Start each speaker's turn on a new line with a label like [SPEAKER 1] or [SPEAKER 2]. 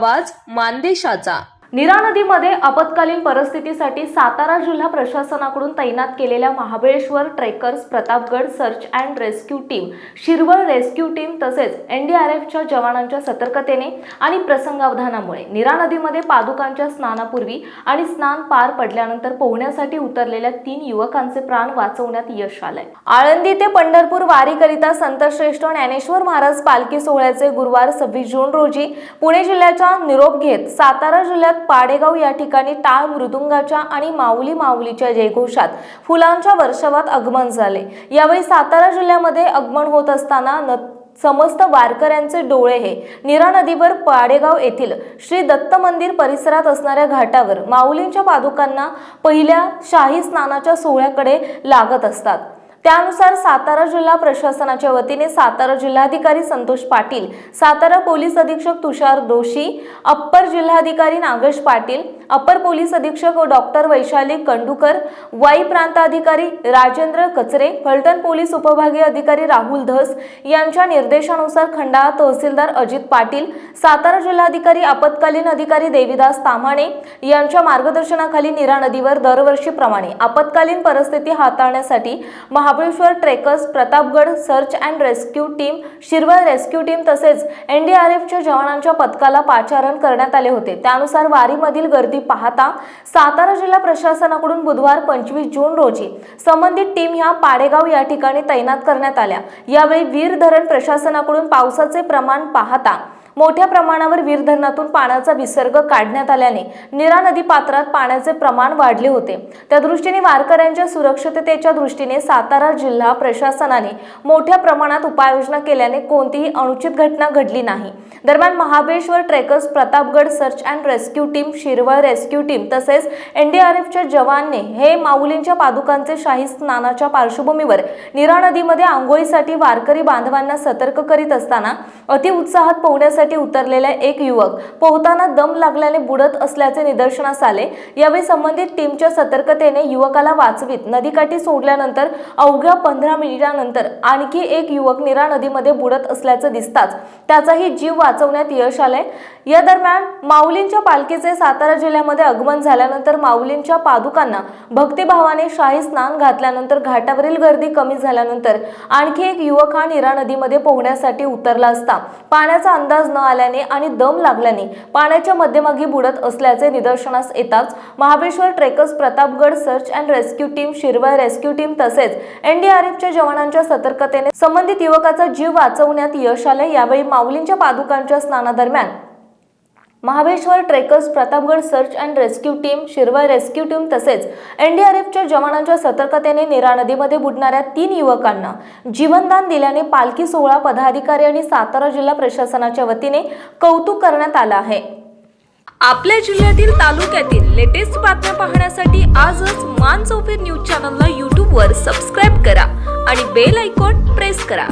[SPEAKER 1] आवाज मानदेशाचा.
[SPEAKER 2] नीरा नदीमध्ये आपत्कालीन परिस्थितीसाठी सातारा जिल्हा प्रशासनाकडून तैनात केलेल्या Mahabaleshwar trekkers Pratapgad search and rescue team Shirwal rescue team तसेच एनडीआरएफच्या जवानांच्या सतर्कतेने आणि प्रसंगावधानामुळे नीरा नदीमध्ये पादुकांच्या स्नानापूर्वी आणि स्नान पार पडल्यानंतर पोहण्यासाठी उतरलेल्या तीन युवकांचे प्राण वाचवण्यात यश आलंय. आळंदी ते पंढरपूर वारीकरिता संतश्रेष्ठ ज्ञानेश्वर महाराज पालखी सोहळ्याचे गुरुवार सव्वीस जून रोजी पुणे जिल्ह्याचा निरोप घेत सातारा जिल्ह्यात पाडेगाव या ठिकाणी टाळ मृदुंगाच्या आणि माऊली माऊलीच्या जयघोषात फुलांच्या वर्षावात आगमन झाले. यावेळी सातारा जिल्ह्यामध्ये आगमन होत असताना न समस्त वारकऱ्यांचे डोळे हे नीरा नदीवर पाडेगाव येथील श्री दत्त मंदिर परिसरात असणाऱ्या घाटावर माऊलींच्या पादुकांना पहिल्या शाही स्नानाच्या सोहळ्याकडे लागत असतात. त्यानुसार सातारा जिल्हा प्रशासनाच्या वतीने सातारा जिल्हाधिकारी संतोष पाटील सातारा पोलीस अधीक्षक तुषार दोशी अप्पर जिल्हाधिकारी नागेश पाटील अपर पोलीस अधीक्षक डॉक्टर वैशाली कंडुकर वाई प्रांताधिकारी राजेंद्र कचरे फलटण पोलीस उपविभागीय अधिकारी राहुल धस यांच्या निर्देशानुसार खंडाळा तहसीलदार अजित पाटील सातारा जिल्हाधिकारी आपत्कालीन अधिकारी देविदास तामाणे यांच्या मार्गदर्शनाखाली निरा नदीवर दरवर्षीप्रमाणे आपत्कालीन परिस्थिती हाताळण्यासाठी Mahabaleshwar trekkers Pratapgad search and rescue team Shirwal rescue team तसेच एनडीआरएफच्या जवानांच्या पथकाला पाचारण करण्यात आले होते. त्यानुसार वारीमधील गर्दी पाहता सातारा जिल्हा प्रशासनाकडून बुधवार पंचवीस जून रोजी संबंधित टीम ह्या पाडेगाव या ठिकाणी तैनात करण्यात आल्या. यावेळी वीर धरण प्रशासनाकडून पावसाचे प्रमाण पाहता मोठ्या प्रमाणावर वीर धरणातून पाण्याचा विसर्ग काढण्यात आल्याने निरा नदी पात्रात पाण्याचे प्रमाण वाढले होते. त्या दृष्टीने वारकऱ्यांच्या सुरक्षिततेच्या दृष्टीने सातारा जिल्हा प्रशासनाने मोठ्या प्रमाणात उपाययोजना केल्याने कोणतीही अनुचित घटना घडली नाही. दरम्यान Mahabaleshwar trekkers Pratapgad search and rescue team Shirwal rescue team तसेच एनडीआरएफच्या जवानने हे माऊलींच्या पादुकांचे शाही स्नानाच्या पार्श्वभूमीवर नीरा नदीमध्ये आंघोळीसाठी वारकरी बांधवांना सतर्क करीत असताना अतिउत्साहात पोहण्यासाठी उतरलेला एक युवक पोहताना दम लागल्याने बुडत असल्याचे निदर्शनास आले. यावेळी संबंधित टीमच्या सतर्कतेने युवकाला वाचवीत. नदीकाठी सोडल्यानंतर अवघ्या पंधरा मिनिटानंतर आणखी एक युवक निरा नदीमध्ये बुडत असल्याचं दिसताच त्याचाही जीव वाचवण्यात यश आलंय. या दरम्यान माऊलींच्या पालखीचे सातारा जिल्ह्यामध्ये आगमन झाल्यानंतर माऊलींच्या पादुकांना भक्तिभावाने शाही स्नान घातल्यानंतर घाटावरील गर्दी कमी झाल्यानंतर आणखी एक युवक हा निरा नदीमध्ये पोहण्यासाठी उतरला असता. पाण्याचा अंदाज न आल्याने आणि दम लागल्याने पाण्याच्या मध्यभागी बुडत असल्याचे निदर्शनास येताच Mahabaleshwar trekkers Pratapgad search and rescue team Shirwal rescue team तसेच एनडीआरएफच्या जवानांच्या सतर्कतेने संबंधित युवकाचा जीव वाचवण्यात यश आले यावेळी माऊलींच्या पादुकांच्या स्नानादरम्यान Mahabaleshwar trekkers Pratapgad search and rescue team Shirwal rescue team तसेच एनडीआरएफच्या जवानांच्या सतर्कतेने नीरा नदीमध्ये बुडणाऱ्या तीन युवकांना जीवनदान दिल्याने पालखी सोहळा पदाधिकारी आणि सातारा जिल्हा प्रशासनाच्या वतीने कौतुक करण्यात आलं आहे.
[SPEAKER 1] आपल्या जिल्ह्यातील तालुक्यातील लेटेस्ट बातम्या पाहण्यासाठी आजच मान चौफेर न्यूज चॅनलला यूट्यूबवर सबस्क्राईब करा आणि बेल आयकॉन प्रेस करा.